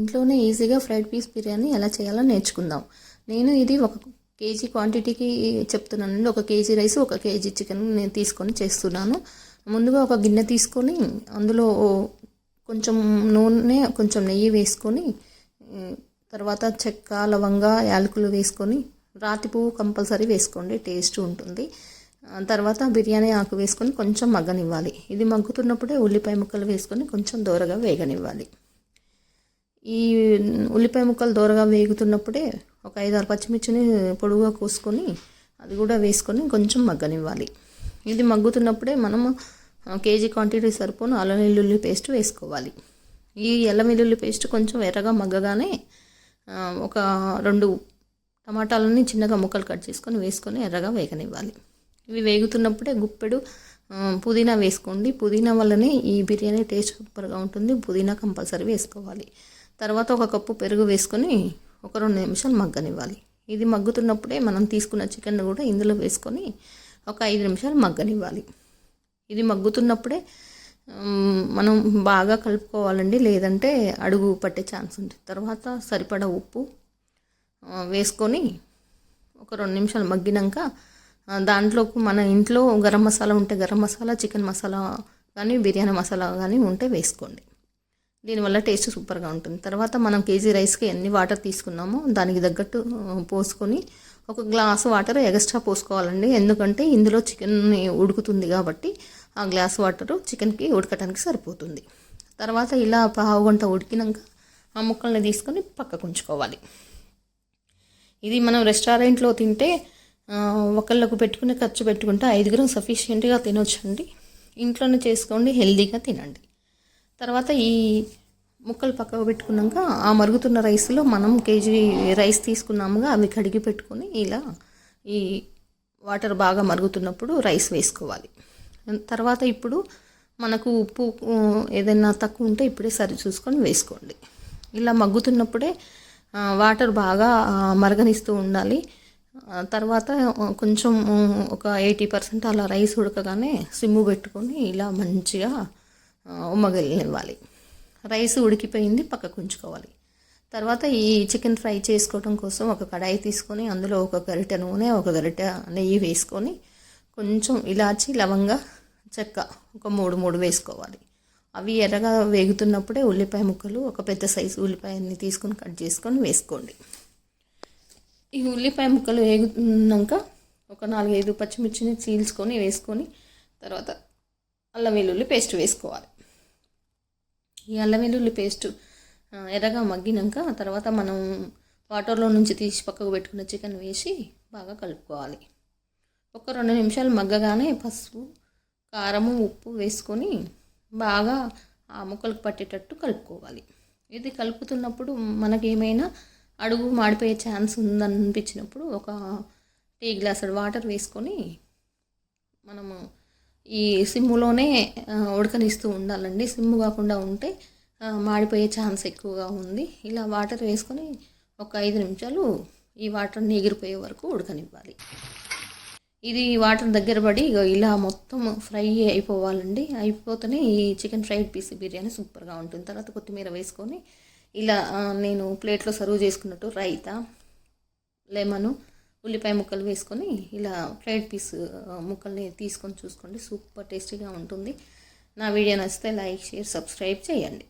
ఇంట్లోనే ఈజీగా fried piece biryani ఎలా చేయాలో నేర్చుకుందాం. నేను ఇది ఒక కేజీ క్వాంటిటీకి చెప్తున్నానండి. ఒక కేజీ రైస్ ఒక కేజీ చికెన్ నేను తీసుకొని చేస్తున్నాను. ముందుగా ఒక గిన్నె తీసుకొని అందులో కొంచెం నూనె కొంచెం నెయ్యి వేసుకొని తర్వాత చెక్క లవంగ యాలకులు వేసుకొని రాతి పువ్వు కంపల్సరీ వేసుకోండి టేస్ట్ ఉంటుంది. తర్వాత బిర్యానీ ఆకు వేసుకొని కొంచెం మగ్గనివ్వాలి. ఇది మగ్గుతున్నప్పుడే ఉల్లిపాయ ముక్కలు వేసుకొని కొంచెం దూరగా వేగనివ్వాలి. ఈ ఉల్లిపాయ ముక్కలు దూరగా వేగుతున్నప్పుడే ఒక ఐదు ఆరు పచ్చిమిర్చిని పొడుగుగా కోసుకొని అది కూడా వేసుకొని కొంచెం మగ్గనివ్వాలి. ఇది మగ్గుతున్నప్పుడే మనము కేజీ క్వాంటిటీ సరిపోను అల్లం వెల్లుల్లి పేస్ట్ వేసుకోవాలి. ఈ అల్లం వెల్లుల్లి పేస్ట్ కొంచెం ఎర్రగా మగ్గగానే ఒక రెండు టమాటాలని చిన్నగా ముక్కలు కట్ చేసుకొని వేసుకొని ఎర్రగా వేగనివ్వాలి. ఇవి వేగుతున్నప్పుడే గుప్పెడు పుదీనా వేసుకోండి. పుదీనా వల్లనే ఈ బిర్యానీ టేస్ట్ సూపర్గా ఉంటుంది. పుదీనా కంపల్సరీ వేసుకోవాలి. తర్వాత ఒక కప్పు పెరుగు వేసుకొని ఒక రెండు నిమిషాలు మగ్గనివ్వాలి. ఇది మగ్గుతున్నప్పుడే మనం తీసుకున్న చికెన్ కూడా ఇందులో వేసుకొని ఒక ఐదు నిమిషాలు మగ్గనివ్వాలి. ఇది మగ్గుతున్నప్పుడే మనం బాగా కలుపుకోవాలండి లేదంటే అడుగు పట్టే ఛాన్స్ ఉంటుంది. తర్వాత సరిపడా ఉప్పు వేసుకొని ఒక రెండు నిమిషాలు మగ్గినాక దాంట్లోకి మన ఇంట్లో గరం మసాలా ఉంటే గరం మసాలా చికెన్ మసాలా కానీ బిర్యానీ మసాలా కానీ ఉంటే వేసుకోండి. దీనివల్ల టేస్ట్ సూపర్గా ఉంటుంది. తర్వాత మనం కేజీ రైస్కి ఎన్ని వాటర్ తీసుకున్నామో దానికి తగ్గట్టు పోసుకొని ఒక గ్లాస్ వాటర్ ఎక్స్ట్రా పోసుకోవాలండి. ఎందుకంటే ఇందులో చికెన్ ఉడుకుతుంది కాబట్టి ఆ గ్లాస్ వాటర్ చికెన్కి ఉడకటానికి సరిపోతుంది. తర్వాత ఇలా పావు గంట ఉడికినాక ఆ ముక్కల్ని తీసుకొని పక్కకు ఉంచుకోవాలి. ఇది మనం రెస్టారెంట్లో తింటే ఒకళ్ళకు పెట్టుకునే ఖర్చు పెట్టుకుంటే ఐదుగురం సఫిషియెంట్గా తినొచ్చండి. ఇంట్లోనే చేసుకోండి హెల్దీగా తినండి. తర్వాత ఈ ముక్కలు పక్కకు పెట్టుకున్నాక ఆ మరుగుతున్న రైస్లో మనం కేజీ రైస్ తీసుకున్నాముగా అవి కడిగి పెట్టుకొని ఇలా ఈ వాటర్ బాగా మరుగుతున్నప్పుడు రైస్ వేసుకోవాలి. తర్వాత ఇప్పుడు మనకు ఉప్పు ఏదైనా తక్కువ ఉంటే ఇప్పుడే సరి చూసుకొని వేసుకోండి. ఇలా మగ్గుతున్నప్పుడే వాటర్ బాగా మరగనిస్తూ ఉండాలి. తర్వాత కొంచెం ఒక ఎయిటీ పర్సెంట్ అలా రైస్ ఉడకగానే సిమ్ము పెట్టుకొని ఇలా మంచిగా ఉమ్మగలినివ్వాలి రైస్ ఉడికిపోయింది పక్కకు ఉంచుకోవాలి. తర్వాత ఈ చికెన్ ఫ్రై చేసుకోవడం కోసం ఒక కడాయి తీసుకొని అందులో ఒక గరిట నూనె ఒక గరిట నెయ్యి వేసుకొని కొంచెం ఇలాచి లవంగా చెక్క ఒక మూడు మూడు వేసుకోవాలి. అవి ఎర్రగా వేగుతున్నప్పుడే ఉల్లిపాయ ముక్కలు ఒక పెద్ద సైజు ఉల్లిపాయని తీసుకొని కట్ చేసుకొని వేసుకోండి. ఈ ఉల్లిపాయ ముక్కలు వేగుతున్నాక ఒక నాలుగైదు పచ్చిమిర్చిని చీల్చుకొని వేసుకొని తర్వాత అల్లం వెల్లుల్లి పేస్ట్ వేసుకోవాలి. ఈ అల్లం వెల్లుల్లి పేస్ట్ ఎర్రగా మగ్గినాక తర్వాత మనం వాటర్లో నుంచి తీసి పక్కకు పెట్టుకున్న చికెన్ వేసి బాగా కలుపుకోవాలి. ఒక రెండు నిమిషాలు మగ్గగానే పసుపు కారము ఉప్పు వేసుకొని బాగా ఆ ముక్కలకు పట్టేటట్టు కలుపుకోవాలి. ఇది కలుపుతున్నప్పుడు మనకేమైనా అడుగు మాడిపోయే ఛాన్స్ ఉందనిపించినప్పుడు ఒక టీ గ్లాస్ వాటర్ వేసుకొని మనము ఈ సిమ్ములోనే ఉడకనిస్తూ ఉండాలండి. సిమ్ము కాకుండా ఉంటే మాడిపోయే ఛాన్స్ ఎక్కువగా ఉంది. ఇలా వాటర్ వేసుకొని ఒక ఐదు నిమిషాలు ఈ వాటర్ని ఎగిరిపోయే వరకు ఉడకనివ్వాలి. ఇది వాటర్ దగ్గర పడి ఇలా మొత్తం ఫ్రై అయిపోవాలండి. అయిపోతేనే ఈ చికెన్ ఫ్రైడ్ పీస్ బిర్యానీ సూపర్గా ఉంటుంది. తర్వాత కొత్తిమీర వేసుకొని ఇలా నేను ప్లేట్లో సర్వ్ చేసుకున్నట్టు రైతా లెమను ఉల్లిపాయ ముక్కలు వేసుకొని ఇలా ఫ్రైడ్ పీస్ ముక్కల్ని తీసుకొని చూసుకోండి. సూపర్ టేస్టీగా ఉంటుంది. నా వీడియో నచ్చితే లైక్ షేర్ సబ్స్క్రైబ్ చేయండి.